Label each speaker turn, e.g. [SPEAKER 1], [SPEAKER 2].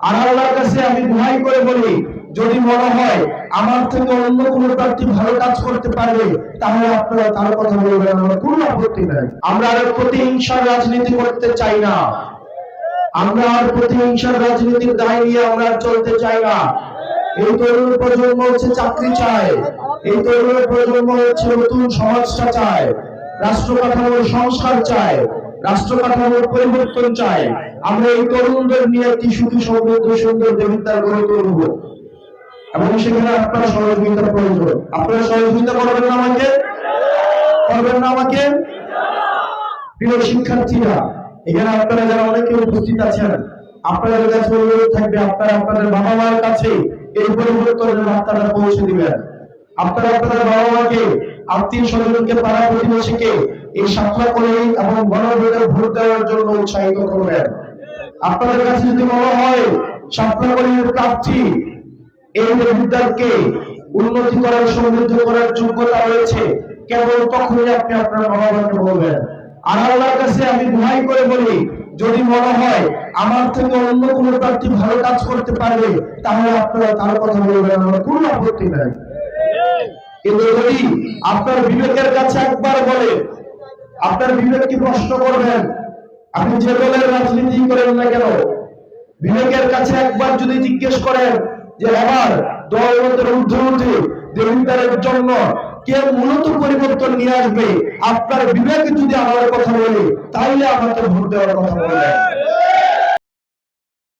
[SPEAKER 1] আর আল্লাহর কাছে আমি করে বলি, যদি মনে হয় আমার থেকে অন্য কোন প্রার্থী ভালো কাজ করতে পারবে, তাহলে আপনারা তার কথা বলবেন আমার কোনো আপত্তি নাই। আমরা আর প্রতিহিংসার রাজনীতি করতে চাই না। আমরা আর প্রতিহিংসার রাজনীতির দায় নিয়ে আমরা চলতে চাই না। এই তরুণ প্রজন্ম হচ্ছে চাকরি চায়। এই তরুণ প্রজন্ম হচ্ছে নতুন সমাজটা চায়। রাষ্ট্র কাঠামোর সংস্কার চায়। পরিবর্তন আমরা এই তরুণদের নিয়ে সমৃদ্ধ সুন্দর গড়ে তুলব? এবং সেখানে আপনারা সহযোগিতার প্রয়োজন আপনারা সহযোগিতা করবেন না আমাকে? করবেন না আমাকে? প্রিয় শিক্ষার্থীরা, এখানে আপনারা যারা অনেকে উপস্থিত আছেন কাছে অনুরোধ থাকবে, আপনারা আপনাদের বাবা মায়ের কাছে এই পরিবর্তনের পৌঁছে দিবেন। আপনারা আপনাদের বাবা মাকে, আত্মীয় স্বজনকে পাড়া প্রতিবেশীকে এই সাতলা করে এবং দেওয়ার জন্য উৎসাহিত করবেন। আপনাদের কাছে যদি মনে হয় করির প্রার্থী এই বিদ্যালয়কে উন্নতি করার, সমৃদ্ধ করার যোগ্যতা রয়েছে, কেবল তখনই আপনি আপনার মাকে বলবেন আল্লাহর কাছে আমি দোহাই করে বলি, যদি মনে হয় আমার থেকে অন্য কোন প্রার্থী ভালো কাজ করতে পারবে, তাহলে আপনারা তার কথা বলবেন, আমার কোনো আপত্তি নাই। কিন্তু যদি আপনার বিবেকের কাছে একবার বলে, আপনার বিবেককে প্রশ্ন করবেন? আপনি যে দলের রাজনীতি করেন না কেন? বিবেকের কাছে একবার যদি জিজ্ঞেস করেন যে আবার দলের ঊর্ধ্বে দেবিতারের জন্য কে মূলত পরিবর্তন নিয়ে আসবে, আপনার বিবেক যদি আমার কথা বলে, তাইলে আমাকে ভোট দেওয়ার কথা বলবেন